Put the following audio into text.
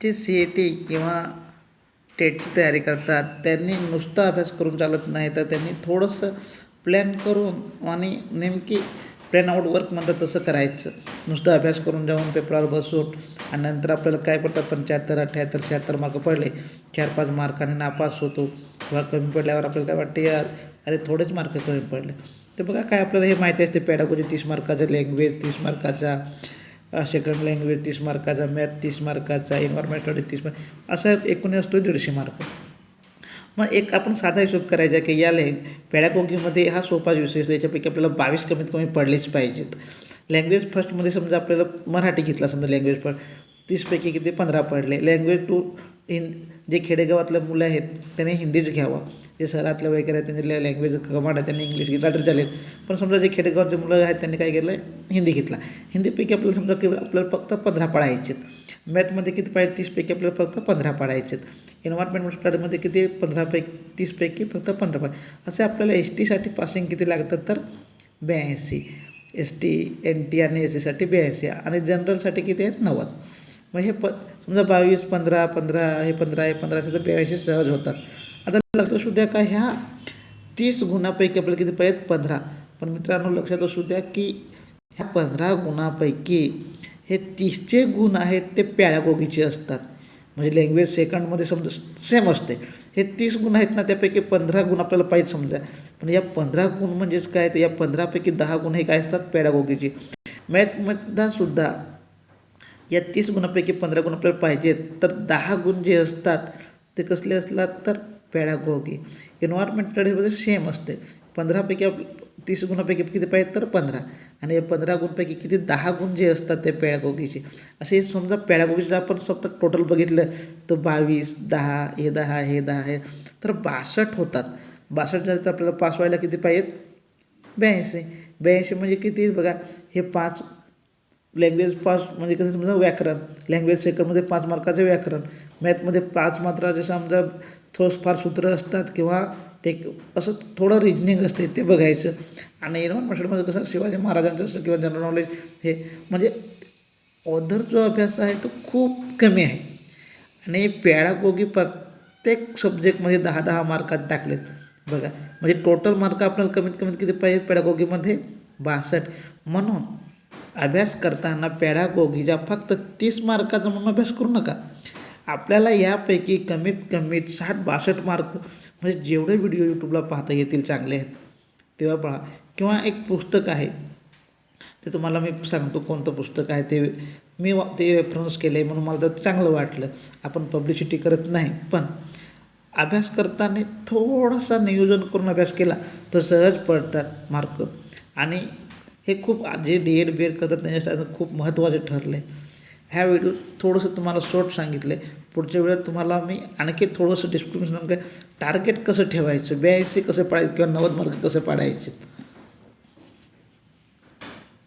जे C A T किंवा टेटची तयारी करतात त्यांनी नुसता अभ्यास करून चालत नाही तर त्यांनी थोडंसं प्लॅन करून आणि नेमकी प्लॅन आउट वर्क म्हणतात तसं करायचं. नुसतं अभ्यास करून जाऊन पेपरावर बसून आणि नंतर आपल्याला काय पडतात पंच्याहत्तर अठ्ठ्याहत्तर शहात्तर मार्क पडले चार पाच मार्काने नापास होतो किंवा कमी पडल्यावर आपल्याला काय वाटते यार अरे थोडेच मार्क कमी पडले. तर बघा काय आपल्याला हे माहिती असते पॅडागोजी तीस मार्काचा लँग्वेज तीस मार्काचा सेकंड लँग्वेज तीस मार्काचा मॅथ तीस मार्काचा एन्व्हायरमेंट स्टडी तीस मार्क असा एकूण असतो दीडशे मार्क मग एक आपण साधा हिशोब करायचा की या लँग पॅडाकोगीमध्ये हा सोपा विषय असतो याच्यापैकी आपल्याला बावीस कमीत कमी पडलेच पाहिजेत. लँग्वेज फर्स्टमध्ये समजा आपल्याला मराठी घेतला समजा लँग्वेज फर्स्ट तीसपैकी किती? पंधरा पडले. लँग्वेज टू हिं जे खेडेगावातले मुलं आहेत त्यांनी हिंदीच घ्यावं. जे शहरातलं वगैरे त्यांनी लँग्वेज कमांड आहे त्यांनी इंग्लिश घेतला तर चालेल. पण समजा जे खेडेगावाचे मुलं आहेत त्यांनी काय केलं हिंदी घेतला. हिंदीपैकी आपल्याला समजा की आपल्याला फक्त पंधरा पडायचे मॅथमध्ये किती पाहिजे? तीसपैकी आपल्याला फक्त पंधरा पडायचे एन्व्हायरमेंट स्टडीमध्ये किती? पंधरापैकी तीसपैकी फक्त पंधरा पाहिजे असे आपल्याला एस टीसाठी पासिंग किती लागतात तर? ब्याऐंशी. एस टी एन टी आणि एस सीसाठी ब्याऐंशी. आणि जनरलसाठी किती आहेत? नव्वद. मग हे प समजा बावीस पंधरा पंधरा हे पंधरा हे पंधरा असेल तर ब्याऐंशी सहज होतात. आता लक्षात असू द्या का ह्या तीस गुणापैकी आपल्याला किती पाहिजेत? पंधरा. पण मित्रांनो लक्षात असू द्या की ह्या पंधरा गुणापैकी हे तीसचे गुण आहेत ते पॅडागोगीचे असतात. म्हणजे लँग्वेज सेकंडमध्ये समजा सेम असते. हे तीस गुण आहेत ना त्यापैकी पंधरा गुण आपल्याला पाहिजे समजा. पण या पंधरा गुण म्हणजेच काय? तर या पंधरापैकी दहा गुण हे काय असतात? पॅडागोगीचे मॅथमधलासुद्धा या तीस गुणापैकी पंधरा गुण आपल्याला पाहिजेत. तर दहा गुण जे असतात ते कसले असतात तर पॅडागोगी एन्व्हायरमेंट म्हणजे सेम असते. पंधरापैकी आप तीस गुणापैकी किती पाहिजे तर पंधरा. आणि या पंधरा गुणपैकी किती दहा गुण जे असतात ते पॅडागोगीचे असे समजा पॅडागोगीचं आपण स्वतः टोटल बघितलं तर बावीस दहा हे दहा हे दहा हे. तर बासष्ट होतात. बासष्ट झाले तर आपल्याला पास व्हायला किती पाहिजेत? ब्याऐंशी. ब्याऐंशी म्हणजे किती? बघा हे पाच लँग्वेज फास्ट म्हणजे कसं समजा व्याकरण लँग्वेज सेकंडमध्ये पाच मार्काचं व्याकरण मॅथमध्ये पाच मात्राचे समजा थोडं फार सूत्र असतात किंवा टेक असं थोडं रिजनिंग असते ते बघायचं. आणि एन्व्हायरमेंटमध्ये कसं शिवाजी महाराजांचं असं किंवा जनरल नॉलेज हे म्हणजे ऑदर जो अभ्यास आहे तो खूप कमी आहे. आणि पॅडागोगी प्रत्येक सब्जेक्टमध्ये दहा दहा मार्कात टाकलेत. बघा म्हणजे टोटल मार्क आपल्याला कमीत कमीत किती पाहिजेत? पॅडागोगीमध्ये बासष्ट. म्हणून अभ्यास करताना पॅडागोगीच्या फक्त तीस मार्काचा म्हणून अभ्यास करू नका. आपल्याला यापैकी कमीत कमी साठ बासष्ट मार्क म्हणजे जेवढे व्हिडिओ यूट्यूबला पाहता येतील चांगले आहेत. तेव्हा पहा. किंवा एक पुस्तक आहे. ते तुम्हाला मी सांगतो कोणतं पुस्तक आहे. ते मी वा ते रेफरन्स केलं आहे म्हणून मला तर चांगलं वाटलं. आपण पब्लिसिटी करत नाही. पण अभ्यास करताना थोडासा नियोजन करून अभ्यास केला तर सहज पडतात मार्क. आणि हे खूप जे डी एड बी एड करतात त्यांच्यासाठी खूप महत्त्वाचे ठरले. ह्या व्हिडिओ थोडंसं तुम्हाला शॉर्ट सांगितलं. आहे पुढच्या वेळेत तुम्हाला मी आणखी थोडंसं डिस्क्रिप्शन काय टार्गेट कसं ठेवायचं? ब्याऐंशी कसं पाडायचं? किंवा नव्वद मार्क कसं पाडायचे?